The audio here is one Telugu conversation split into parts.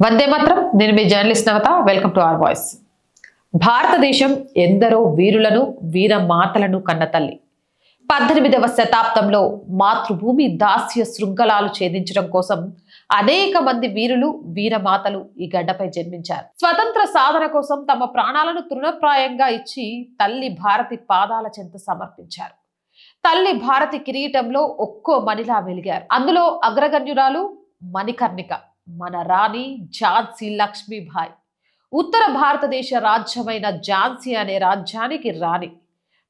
వందే మాత్రం. నేను మీ journalist Navatha. Welcome to our voice. భారతదేశం ఎందరో వీరులను వీర మాతలను కన్న తల్లి. పద్దెనిమిదవ శతాబ్దంలో మాతృభూమి దాస్య శృంఖలాలు ఛేదించడం కోసం అనేక మంది వీరులు వీరమాతలు ఈ గడ్డపై జన్మించారు. స్వతంత్ర సాధన కోసం తమ ప్రాణాలను తృణప్రాయంగా ఇచ్చి తల్లి భారతి పాదాల చెంత సమర్పించారు. తల్లి భారతి కిరీటంలో ఒక్కో మణిలా వెలిగారు. అందులో అగ్రగణ్యురాలు మణికర్ణిక. మన రాణి ఝాన్సీ లక్ష్మీబాయి. ఉత్తర భారతదేశ రాజ్యమైన ఝాన్సీ అనే రాజ్యానికి రాణి.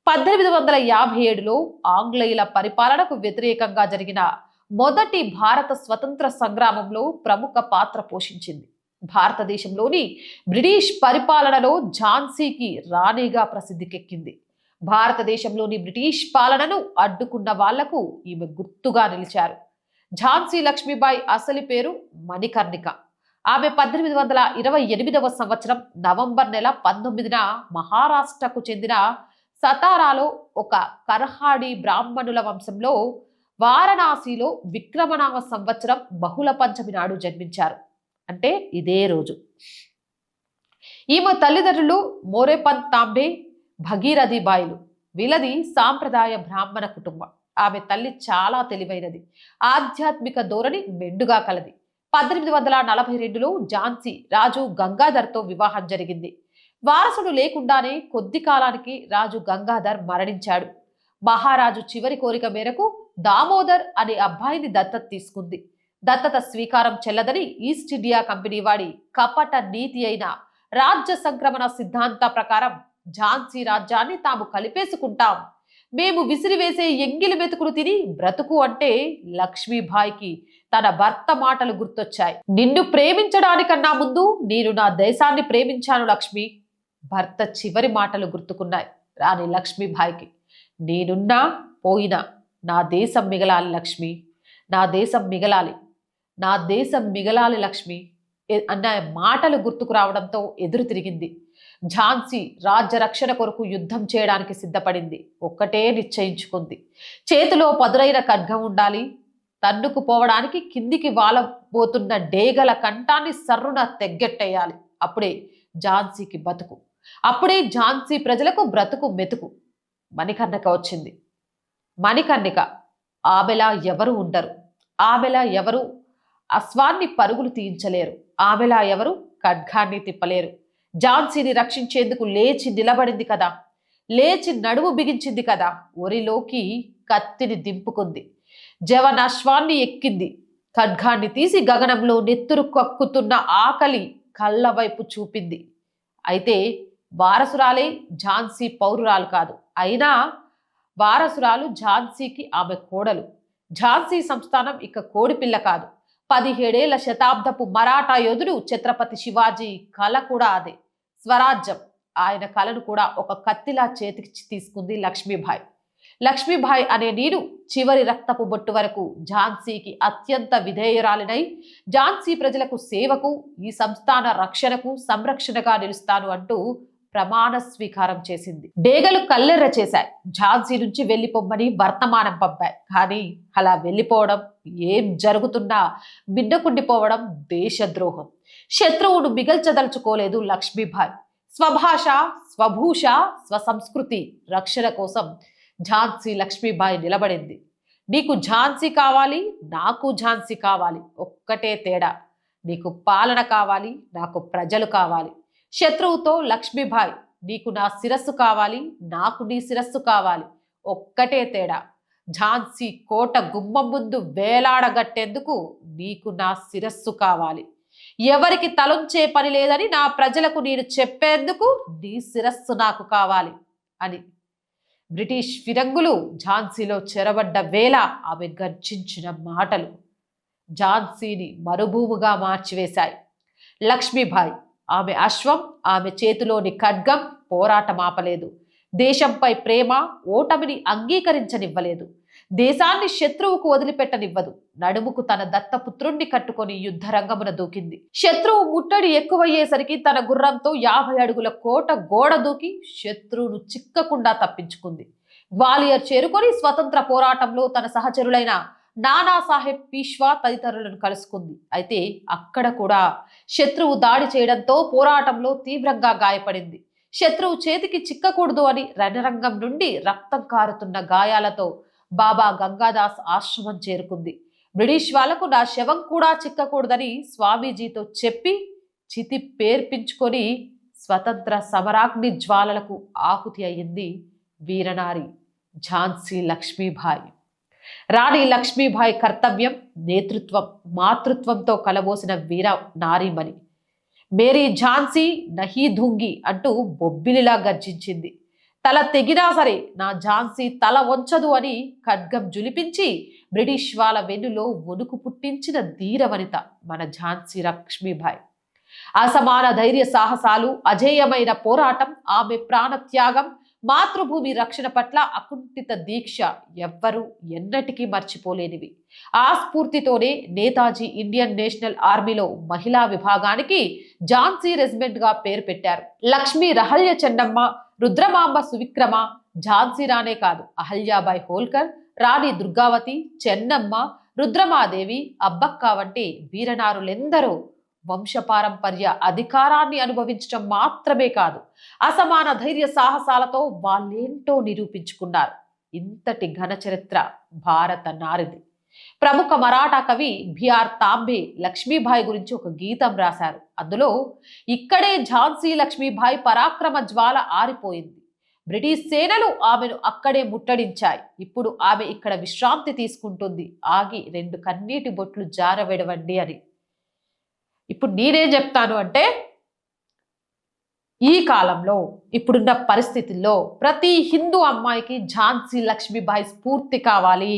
పద్దెనిమిది వందల యాభై ఏడులో ఆంగ్లేయుల పరిపాలనకు వ్యతిరేకంగా జరిగిన మొదటి భారత స్వతంత్ర సంగ్రామంలో ప్రముఖ పాత్ర పోషించింది. భారతదేశంలోని బ్రిటిష్ పరిపాలనలో ఝాన్సీకి రాణిగా ప్రసిద్ధికెక్కింది. భారతదేశంలోని బ్రిటిష్ పాలనను అడ్డుకున్న వాళ్ళకు ఈమె గుర్తుగా నిలిచారు. ఝాన్సీ లక్ష్మీబాయి అసలు పేరు మణికర్ణిక. ఆమె పద్దెనిమిది వందల ఇరవై ఎనిమిదవ సంవత్సరం నవంబర్ నెల పంతొమ్మిదిన మహారాష్ట్రకు చెందిన సతారాలో ఒక కర్హాడి బ్రాహ్మణుల వంశంలో వారణాసిలో విక్రమనామ సంవత్సరం బహుళ పంచమి నాడు జన్మించారు. అంటే ఇదే రోజు. ఈమె తల్లిదండ్రులు మోరేపంత్ తాంబే భగీరథి బాయిలు. వీళ్ళది సాంప్రదాయ బ్రాహ్మణ కుటుంబం. ఆమె తల్లి చాలా తెలివైనది. ఆధ్యాత్మిక ధోరణి మెండుగా కలది. పద్దెనిమిది వందల నలభై రెండులో ఝాన్సీ రాజు గంగాధర్తో వివాహం జరిగింది. వారసుడు లేకుండానే కొద్ది కాలానికి రాజు గంగాధర్ మరణించాడు. మహారాజు చివరి కోరిక మేరకు దామోదర్ అనే అబ్బాయిని దత్తత తీసుకుంది. దత్తత స్వీకారం చెల్లదని ఈస్ట్ ఇండియా కంపెనీ వాడి కపట నీతి అయిన రాజ్య సంక్రమణ సిద్ధాంత ప్రకారం ఝాన్సీ రాజ్యాన్ని తాము కలిపేసుకుంటాం. మేము విసిరివేసే ఎంగిలి మెతుకులు తిని బ్రతుకు అంటే లక్ష్మీబాయికి తన భర్త మాటలు గుర్తొచ్చాయి. నిన్ను ప్రేమించడానికన్నా ముందు నేను నా దేశాన్ని ప్రేమించాను లక్ష్మి. భర్త చివరి మాటలు గుర్తుకున్నాయి రాణి లక్ష్మీబాయికి. నేనున్నా పోయినా నా దేశం మిగలాలి లక్ష్మి. నా దేశం మిగలాలి. నా దేశం మిగలాలి లక్ష్మి. అన్న మాటలు గుర్తుకు రావడంతో ఎదురు తిరిగింది. ఝాన్సీ రాజ్య రక్షణ కొరకు యుద్ధం చేయడానికి సిద్ధపడింది. ఒక్కటే నిశ్చయించుకుంది. చేతిలో పదునైన ఖడ్గం ఉండాలి. తన్నుకు పోవడానికి కిందికి వాలబోతున్న డేగల కంఠాన్ని సర్రున తెగ్గెట్టేయాలి. అప్పుడే ఝాన్సీకి బతుకు. అప్పుడే ఝాన్సీ ప్రజలకు బ్రతుకు మెతుకు. మణికర్ణిక వచ్చింది. మణికర్ణిక ఆమెలా ఎవరు ఉండరు. ఆమెలా ఎవరు అశ్వాన్ని పరుగులు తీయించలేరు. ఆమెలా ఎవరు? ఖడ్గాన్ని తిప్పలేరు. ఝాన్సీని రక్షించేందుకు లేచి నిలబడింది కదా. లేచి నడుము బిగించింది కదా. ఒరిలోకి కత్తిని దింపుకుంది. జవన్ అశ్వాన్ని ఎక్కింది. ఖడ్గాన్ని తీసి గగనంలో నెత్తురు కక్కుతున్న ఆకలి కళ్ళ వైపు చూపింది. అయితే వారసురాలే ఝాన్సీ పౌరురాలు కాదు. అయినా వారసురాలు ఝాన్సీకి ఆమె కోడలు. ఝాన్సీ సంస్థానం ఇక కోడిపిల్ల కాదు. పదిహేడేళ్ళ శతాబ్దపు మరాఠా యోధుడు ఛత్రపతి శివాజీ కళ కూడా అదే. స్వరాజ్యం. ఆయన కళను కూడా ఒక కత్తిలా చేతికి తీసుకుంది లక్ష్మీబాయి. లక్ష్మీబాయి అనే నీరు చివరి రక్తపు బొట్టు వరకు ఝాన్సీకి అత్యంత విధేయురాలినై ఝాన్సీ ప్రజలకు సేవకు ఈ సంస్థాన రక్షణకు సంరక్షణగా నిలుస్తాను అంటూ ప్రమాణ స్వీకారం చేసింది. డేగలు కల్లెర్ర చేశాయి. ఝాన్సీ నుంచి వెళ్ళిపోమ్మని వర్తమానం పంపాయి. కానీ అలా వెళ్ళిపోవడం ఏం జరుగుతున్నా బిడ్డకుండిపోవడం దేశద్రోహం. శత్రువును మిగల్చదలుచుకోలేదు లక్ష్మీభాయ్. స్వభాష స్వభూష స్వసంస్కృతి రక్షణ కోసం ఝాన్సీ లక్ష్మీబాయి నిలబడింది. నీకు ఝాన్సీ కావాలి నాకు ఝాన్సీ కావాలి. ఒక్కటే తేడా. నీకు పాలన కావాలి నాకు ప్రజలు కావాలి. శత్రువుతో లక్ష్మీభాయ్ నీకు నా శిరస్సు కావాలి నాకు నీ శిరస్సు కావాలి. ఒక్కటే తేడా. ఝాన్సీ కోట గుమ్మం ముందు వేలాడగట్టేందుకు నీకు నా శిరస్సు కావాలి. ఎవరికి తలంచే పని లేదని నా ప్రజలకు నేను చెప్పేందుకు నీ శిరస్సు నాకు కావాలి అని. బ్రిటిష్ ఫిరంగులు ఝాన్సీలో చెరబడ్డ వేళ ఆమె గర్జించిన మాటలు. ఝాన్సీని మరుభూముగా మార్చివేశాయి. లక్ష్మీభాయ్ ఆమె అశ్వం ఆమె చేతిలోని ఖడ్గం పోరాటం ఆపలేదు. దేశంపై ప్రేమ ఓటమిని అంగీకరించనివ్వలేదు. దేశాన్ని శత్రువుకు వదిలిపెట్టనివ్వదు. నడుముకు తన దత్తపుత్రుణ్ణి కట్టుకొని యుద్ధ రంగమున దూకింది. శత్రువు ముట్టడి ఎక్కువయ్యేసరికి తన గుర్రంతో యాభై అడుగుల కోట గోడ దూకి శత్రువును చిక్కకుండా తప్పించుకుంది. గ్వాలియర్ చేరుకొని స్వతంత్ర పోరాటంలో తన సహచరులైన నానాసాహెబ్ పీష్వా తదితరులను కలుసుకుంది. అయితే అక్కడ కూడా శత్రువు దాడి చేయడంతో పోరాటంలో తీవ్రంగా గాయపడింది. శత్రువు చేతికి చిక్కకూడదు అని రణరంగం నుండి రక్తం కారుతున్న గాయాలతో బాబా గంగాదాస్ ఆశ్రమం చేరుకుంది. బ్రిటిష్ వాళ్ళకు నా శవం కూడా చిక్కకూడదని స్వామీజీతో చెప్పి చితి పేర్పించుకొని స్వతంత్ర సమరాగ్ని జ్వాలలకు ఆహుతి అయ్యింది వీరనారి ఝాన్సీ లక్ష్మీబాయి. రాణి లక్ష్మీబాయి కర్తవ్యం నేతృత్వం మాతృత్వంతో కలబోసిన వీర నారీమణి. మేరీ ఝాన్సీ నహీ ధుంగి అంటూ బొబ్బిలిలా గర్జించింది. తల తెగినా సరే నా ఝాన్సీ తల వంచదు అని ఖడ్గం జులిపించి బ్రిటిష్ వాళ్ళ వెన్నులో వణుకు పుట్టించిన ధీరవనిత మన ఝాన్సీ లక్ష్మీబాయి అసమాన ధైర్య సాహసాలు అజేయమైన పోరాటం ఆమె ప్రాణత్యాగం మాతృభూమి రక్షణ పట్ల అకుంఠిత దీక్ష ఎవ్వరూ ఎన్నటికీ మర్చిపోలేనివి. ఆ స్ఫూర్తితోనే నేతాజీ ఇండియన్ నేషనల్ ఆర్మీలో మహిళా విభాగానికి ఝాన్సీ రెజిమెంట్గా పేరు పెట్టారు. లక్ష్మీ రహల్య చెన్నమ్మ రుద్రమాంబ సువిక్రమ ఝాన్సీ రానే కాదు అహల్యాబాయ్ హోల్కర్ రాణి దుర్గావతి చెన్నమ్మ రుద్రమాదేవి అబ్బక్క వంటి వీరనారులెందరూ వంశపారంపర్య అధికారాన్ని అనుభవించడం మాత్రమే కాదు అసమాన ధైర్య సాహసాలతో వాళ్ళేంటో నిరూపించుకున్నారు. ఇంతటి ఘన చరిత్ర భారత నారిది. ప్రముఖ మరాఠా కవి బిఆర్ తాంబే లక్ష్మీబాయి గురించి ఒక గీతం రాశారు. అందులో ఇక్కడే ఝాన్సీ లక్ష్మీబాయి పరాక్రమ జ్వాల ఆరిపోయింది. బ్రిటిష్ సేనలు ఆమెను అక్కడే ముట్టడించాయి. ఇప్పుడు ఆమె ఇక్కడ విశ్రాంతి తీసుకుంటుంది. ఆగి రెండు కన్నీటి బొట్లు జారవిడవండి అని ఇప్పుడు నేనేం చెప్తాను అంటే ఈ కాలంలో ఇప్పుడున్న పరిస్థితుల్లో ప్రతి హిందూ అమ్మాయికి ఝాన్సీ లక్ష్మీబాయి స్ఫూర్తి కావాలి.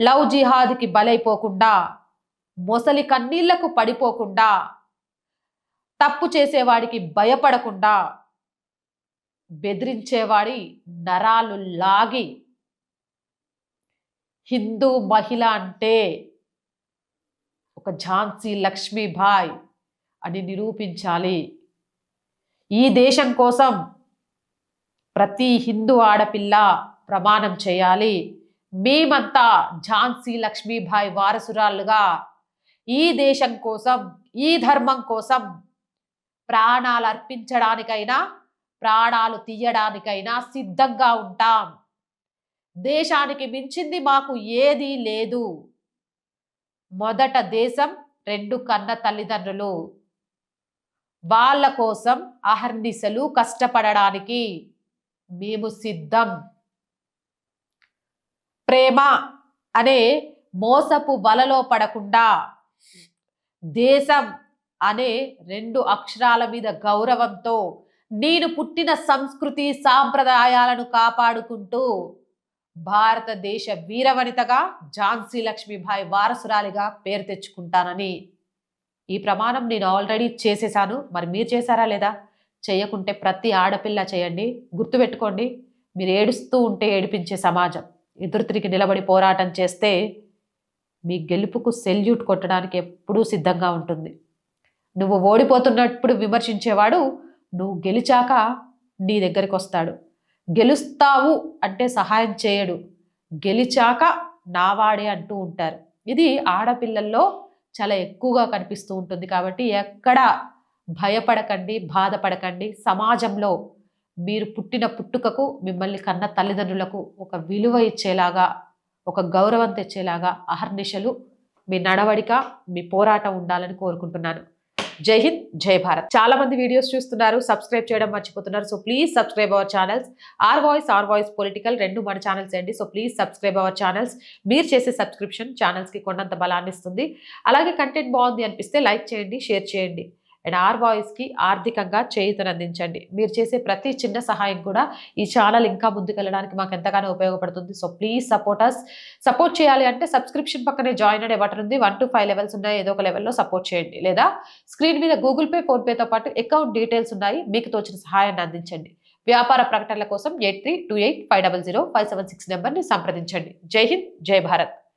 లవ్ జిహాద్కి బలైపోకుండా మొసలి కన్నీళ్ళకు పడిపోకుండా తప్పు చేసేవాడికి భయపడకుండా బెదిరించేవాడి నరాలు లాగి హిందూ మహిళ అంటే ఒక ఝాన్సీ లక్ష్మీబాయ్ అని నిరూపించాలి. ఈ దేశం కోసం ప్రతి హిందూ ఆడపిల్ల ప్రమాణం చేయాలి. మేమంతా ఝాన్సీ లక్ష్మీబాయి వారసురాలుగా ఈ దేశం కోసం ఈ ధర్మం కోసం ప్రాణాలు అర్పించడానికైనా ప్రాణాలు తీయడానికైనా సిద్ధంగా ఉంటాం. దేశానికి మించింది మాకు ఏదీ లేదు. మొదట దేశం రెండు కన్న తల్లిదండ్రులు. వాళ్ళ కోసం అహర్నిశలు కష్టపడడానికి మేము సిద్ధం. ప్రేమ అనే మోసపు వలలో పడకుండా దేశం అనే రెండు అక్షరాల మీద గౌరవంతో నేను పుట్టిన సంస్కృతి సాంప్రదాయాలను కాపాడుకుంటూ భారతదేశ వీరవనితగా ఝాన్సీ లక్ష్మీబాయి వారసురాలిగా పేరు తెచ్చుకుంటానని ఈ ప్రమాణం నేను ఆల్రెడీ చేసేసాను. మరి మీరు చేశారా లేదా? చేయకుంటే ప్రతి ఆడపిల్ల చేయండి. గుర్తుపెట్టుకోండి మీరు ఏడుస్తూ ఉంటే ఏడిపించే సమాజం. ఎదురు తిరిగి నిలబడి పోరాటం చేస్తే మీ గెలుపుకు సెల్యూట్ కొట్టడానికి ఎప్పుడూ సిద్ధంగా ఉంటుంది. నువ్వు ఓడిపోతున్నప్పుడు విమర్శించేవాడు నువ్వు గెలిచాక నీ దగ్గరికి వస్తాడు. గెలుస్తావు అంటే సహాయం చేయడు. గెలిచాక నావాడే అంటూ ఉంటారు. ఇది ఆడపిల్లల్లో చాలా ఎక్కువగా కనిపిస్తూ ఉంటుంది కాబట్టి ఎక్కడ భయపడకండి బాధపడకండి. సమాజంలో మీరు పుట్టిన పుట్టుకకు మిమ్మల్ని కన్న తల్లిదండ్రులకు ఒక విలువ ఇచ్చేలాగా ఒక గౌరవం తెచ్చేలాగా అహర్నిశలు మీ నడవడిక మీ పోరాటం ఉండాలని కోరుకుంటున్నాను. జై హింద్ జై భారత్. చాలా మంది వీడియోస్ చూస్తున్నారు సబ్స్క్రైబ్ చేయడం మర్చిపోతున్నారు so please subscribe our channels our voice our voice political రెండు మన ఛానల్స్ అండి so please subscribe our channels మీరు చేసే సబ్స్క్రిప్షన్ ఛానల్స్కి కొండంత బలాన్ని ఇస్తుంది అలాగే కంటెంట్ బాగుంది అనిపిస్తే లైక్ చేయండి షేర్ చేయండి. అండ్ ఆర్ వాయిస్కి ఆర్థికంగా చేయుతను అందించండి మీరు చేసే ప్రతి చిన్న సహాయం కూడా ఈ ఛానల్ ఇంకా ముందుకెళ్ళడానికి మాకు ఎంతగానో ఉపయోగపడుతుంది. So please support us support చేయాలి అంటే సబ్స్క్రిప్షన్ పక్కనే జాయిన్ అనే బటన్ ఉంది. వన్ టు ఫైవ్ లెవెల్స్ ఉన్నాయి. ఏదో ఒక లెవెల్లో సపోర్ట్ చేయండి. లేదా స్క్రీన్ మీద గూగుల్ పే ఫోన్పేతో పాటు అకౌంట్ డీటెయిల్స్ ఉన్నాయి. మీకు తోచిన సహాయాన్ని అందించండి. వ్యాపార ప్రకటనల కోసం eight three two eight five double zero five seven six నెంబర్ని సంప్రదించండి. జై హింద్ జై భారత్.